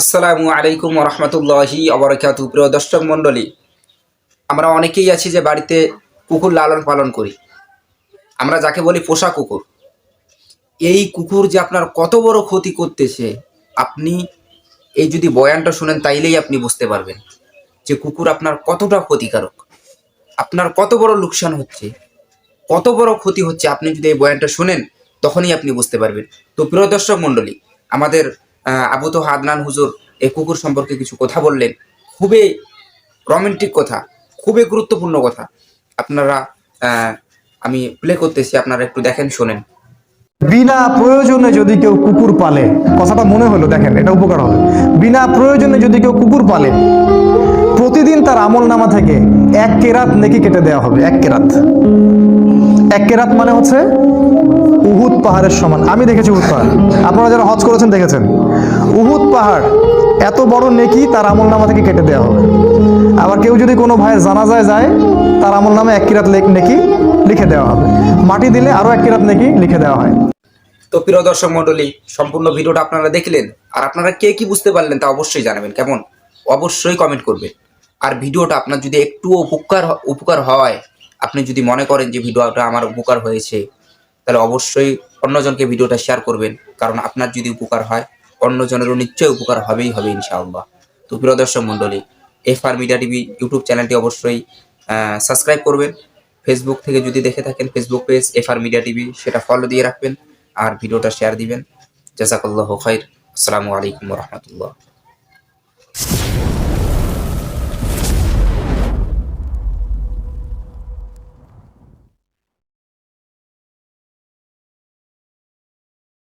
আসসালামু আলাইকুম রহমতুল্লাহি অবরাকাতু প্রিয় দর্শক মণ্ডলী, আমরা অনেকেই আছি যে বাড়িতে কুকুর লালন পালন করি। আমরা যাকে বলি পোষা কুকুর। এই কুকুর যে আপনার কত বড় ক্ষতি করতেছে, আপনি এই যদি বয়ানটা শুনেন, তাইলেই আপনি বুঝতে পারবেন যে কুকুর আপনার কতটা ক্ষতিকারক। আপনার কত বড় লোকসান হচ্ছে, কত বড় ক্ষতি হচ্ছে, আপনি যদি এই বয়ানটা শুনেন, তখনই আপনি বুঝতে পারবেন। তো প্রিয় দর্শক মণ্ডলী, আমাদের আবু তো হাদনান হুজুর এই কুকুর সম্পর্কে কিছু কথা বললেন। খুবই রোমান্টিক কথা, খুবই গুরুত্বপূর্ণ কথা। আপনারা আমি প্লে করতেছি, আপনারা একটু দেখেন, শোনেন। বিনা প্রয়োজনে যদি কেউ কুকুর পালে, কথাটা মনে হলো, দেখেন, এটা উপকার হবে। বিনা প্রয়োজনে যদি কেউ কুকুর পালে, প্রতিদিন তার আমল নামা থেকে এক কেরাত নেকি কেটে দেওয়া হবে, এক কেরাত। এক কেরাত মানে হচ্ছে উহুদ পাহাড়ের সমান। আমি দেখেছি উহুদ পাহাড়। আপনারা যারা হজ করেছেন, দেখেছেন? উহুদ পাহাড়, এত বড় নেকি তার আমল নামা থেকে কেটে দেওয়া হবে। আবার কেউ যদি কোনো ভাইয়ের জানাজায় যায়, তার আমল নামে এক কিরাত লেখ নেকি লিখে দেওয়া হবে। মাটি দিলে আরও এক কিরাত নেকি লিখে দেওয়া হয়। তো প্রিয় দর্শক মণ্ডলী, সম্পূর্ণ ভিডিওটা আপনারা দেখলেন। আর আপনারা কে কি বুঝতে পারলেন তা অবশ্যই জানাবেন। কেমন? অবশ্যই কমেন্ট করবেন। আর ভিডিওটা আপনার যদি একটু উপকার উপকার হয়, আপনি যদি মনে করেন যে ভিডিওটা আমার উপকার হয়েছে, তাহলে অবশ্যই অন্যজনকে ভিডিওটা শেয়ার করবেন। কারণ আপনার যদি উপকার হয় অন্যজনেরও নিশ্চয়ই উপকার হবেই হবে ইনশাআল্লাহ। তো প্রিয় দর্শক মণ্ডলী F R media TV YouTube চ্যানেলটি অবশ্যই সাবস্ক্রাইব করবেন। ফেসবুক থেকে যদি দেখে থাকেন Facebook page F R media TV, সেটা ফলো দিয়ে রাখবেন। আর ভিডিওটা শেয়ার দিবেন। জাজাকাল্লাহ খাইর। আসসালামু আলাইকুম রহমতুল্লাহ।